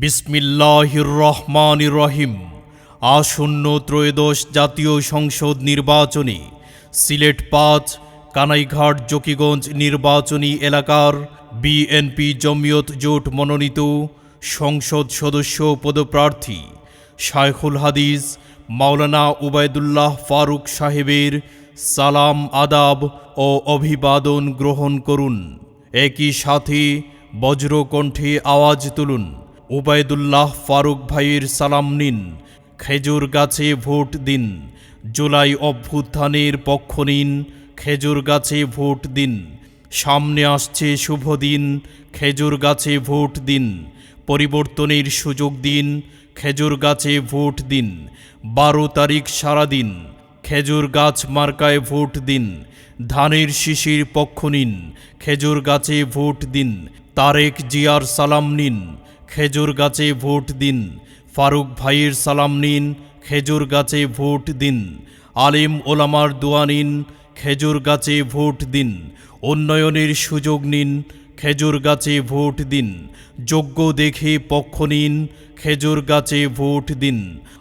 বিসমিল্লাহির রহমান রহিম। আসন্ন ত্রয়োদশ জাতীয় সংসদ নির্বাচনে সিলেট পাঁচ, কানাইঘাট, জকিগঞ্জ নির্বাচনী এলাকার বিএনপি জমিয়ত জোট মনোনীত সংসদ সদস্য পদপ্রার্থী শায়খুল হাদিস, মাওলানা উবায়দুল্লাহ ফারুক সাহেবের সালাম আদাব ও অভিবাদন গ্রহণ করুন। একই সাথে বজ্রকণ্ঠে আওয়াজ তুলুন। উবায়দুল্লাহ ফারুক ভাইয়ের সালাম নিন, খেজুর গাছে ভোট দিন, জুলাই অভ্যুত্থানের পক্ষ নিন, খেজুর গাছে ভোট দিন, সামনে আসছে শুভ দিন, খেজুর গাছে ভোট দিন, পরিবর্তনের সুযোগ দিন, খেজুর গাছে ভোট দিন, বারো তারিখ সারাদিন খেজুর গাছ মার্কায় ভোট দিন, ধানের শিশির পক্ষ নিন, খেজুর গাছে ভোট দিন, তারেক জিয়ার সালাম নিন খেজুর গাছে ভোট দিন। ফারুক ভাইয়ের সালাম নিন, খেজুর গাছে ভোট দিন। আলিম ওলামার দোয়া নিন, খেজুর গাছে ভোট দিন। উন্নয়নের সুযোগ নিন, খেজুর গাছে ভোট দিন। যোগ্য দেখে পক্ষ নিন, খেজুর গাছে ভোট দিন।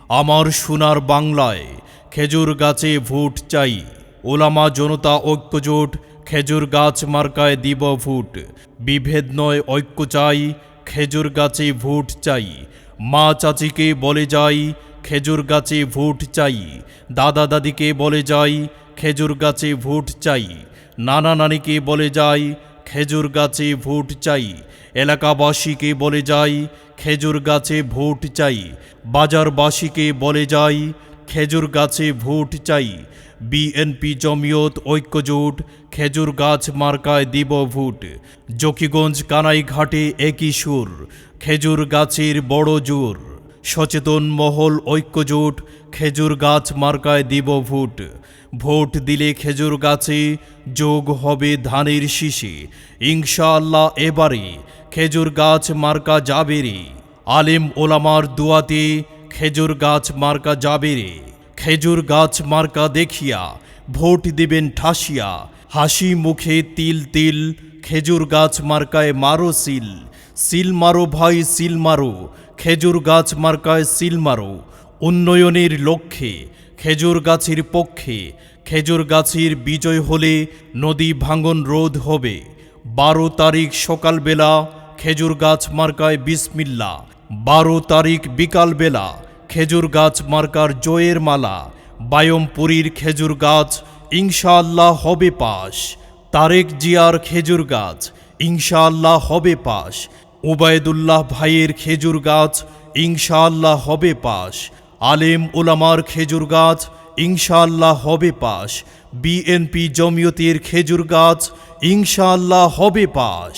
আমার সোনার বাংলায় খেজুর গাছে ভোট চাই। ওলামা জনতা ঐক্যজোট খেজুর গাছ মার্কায় দিব ভোট। বিভেদ নয়, ঐক্য চাই খেজুর গাছে ভোট চাই। মা চাচিকে বলে যাই, খেজুর গাছে ভোট চাই। দাদা দাদিকে বলে যাই, খেজুর গাছে ভোট চাই। নানা নানিকে বলে যাই, খেজুর গাছে ভোট চাই। এলাকাবাসীকে বলে যাই, খেজুর গাছে ভোট চাই। বাজারবাসীকে বলে যাই খেজুর গাছে ভোট চাই। বিএনপি জমিয়ত ঐক্যজোট, খেজুর গাছ মার্কায় দিব ভোট। জকিগঞ্জ কানাইঘাটে একই সুর, খেজুর গাছের বড় জোর। সচেতন মহল ঐক্যজোট, খেজুর গাছ মার্কায় দিব ভোট। ভোট দিলে খেজুর গাছে যোগ হবে ধানের শীষে। ইনশাআল্লাহ এবারে খেজুর গাছ মার্কা যাবে রে। আলেম ওলামার দুয়াতে খেজুর গাছ মার্কা যাবে রে। খেজুর গাছ মার্কা দেখিয়া ভোট দিবেন ঠাসিয়া। হাসি মুখে তিল তিল, খেজুর গাছ মার্কায় মারো সিল। সিল মারো ভাই, সিল মারো। খেজুর গাছ মার্কায় সিল মারো। উন্নয়নের লক্ষ্যে, খেজুর গাছের পক্ষে, খেজুর গাছের বিজয় হলে নদী ভাঙন রোধ হবে। বারো তারিখ সকালবেলা খেজুর গাছ মার্কায় বিসমিল্লা। বারো তারিখ বিকালবেলা খেজুর গাছ মার্কার জয়ের মালা। বায়মপুরীর খেজুর গাছ, ইনশাআল্লাহ হবে পাশ। তারেক জিয়ার খেজুর গাছ, ইনশাআল্লাহ হবে পাশ। উবায়দুল্লাহ ভাইয়ের খেজুর গাছ, ইনশাআল্লাহ হবে পাশ। আলেম ওলামার খেজুর গাছ, ইনশাআল্লাহ হবে পাশ। বিএনপি জমিয়তের খেজুর গাছ, ইনশাআল্লাহ হবে পাশ।